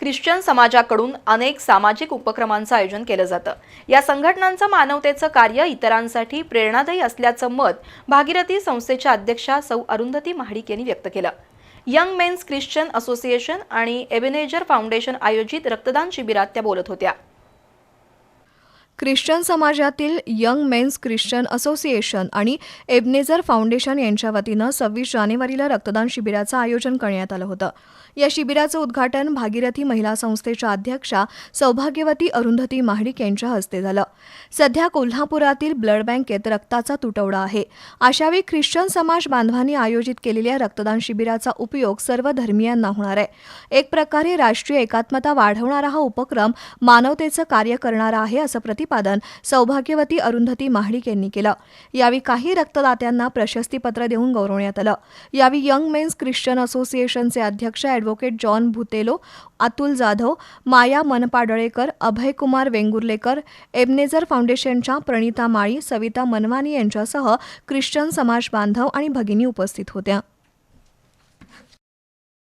Christian समाजाकडून अनेक सामाजिक उपक्रमांचं आयोजन केलं जातं. या संघटनांचं मानवतेचं कार्य इतरांसाठी प्रेरणादायी असल्याचं मत भागीरथी संस्थेच्या अध्यक्षा सौ अरुंधती महाडिक यांनी व्यक्त केलं. यंग मेन्स ख्रिश्चन असोसिएशन आणि एबिनेजर फाउंडेशन आयोजित रक्तदान शिबिरात त्या बोलत होत्या. ख्रिश्चन समाजातील यंग मेन्स ख्रिश्चन असोसिएशन आणि एबनेझर फाउंडेशन यांच्या वतीनं सव्वीस जानेवारीला रक्तदान शिबिराचं आयोजन करण्यात आलं होतं. या शिबिराचं उद्घाटन भागीरथी महिला संस्थेच्या अध्यक्षा सौभाग्यवती अरुंधती महाडिक यांच्या हस्ते झालं. सध्या कोल्हापुरातील ब्लड बँकेत रक्ताचा तुटवडा आहे. अशावेळी ख्रिश्चन समाज बांधवांनी आयोजित केलेल्या रक्तदान शिबिराचा उपयोग सर्व धर्मियांना होणार आहे. एक प्रकारे राष्ट्रीय एकात्मता वाढवणारा हा उपक्रम मानवतेचं कार्य करणारा आहे असं प्रतिपादन सौभाग्यवती अरुंधती महाडिक यांनी केलं. यावेळी काही रक्तदात्यांना प्रशस्तीपत्र देऊन गौरवण्यात आलं. यावेळी यंग मेन्स ख्रिश्चन असोसिएशनचे अध्यक्ष advocate John Bhutelo Atul Jadhav Maya Manpadlekar Abhaykumar Vengurlekar Ebenezer फाउंडेशनच्या प्रणिता माळी सविता मनवानी यांच्यासह ख्रिश्चन समाज बांधव आणि भगिनी उपस्थित होत्या.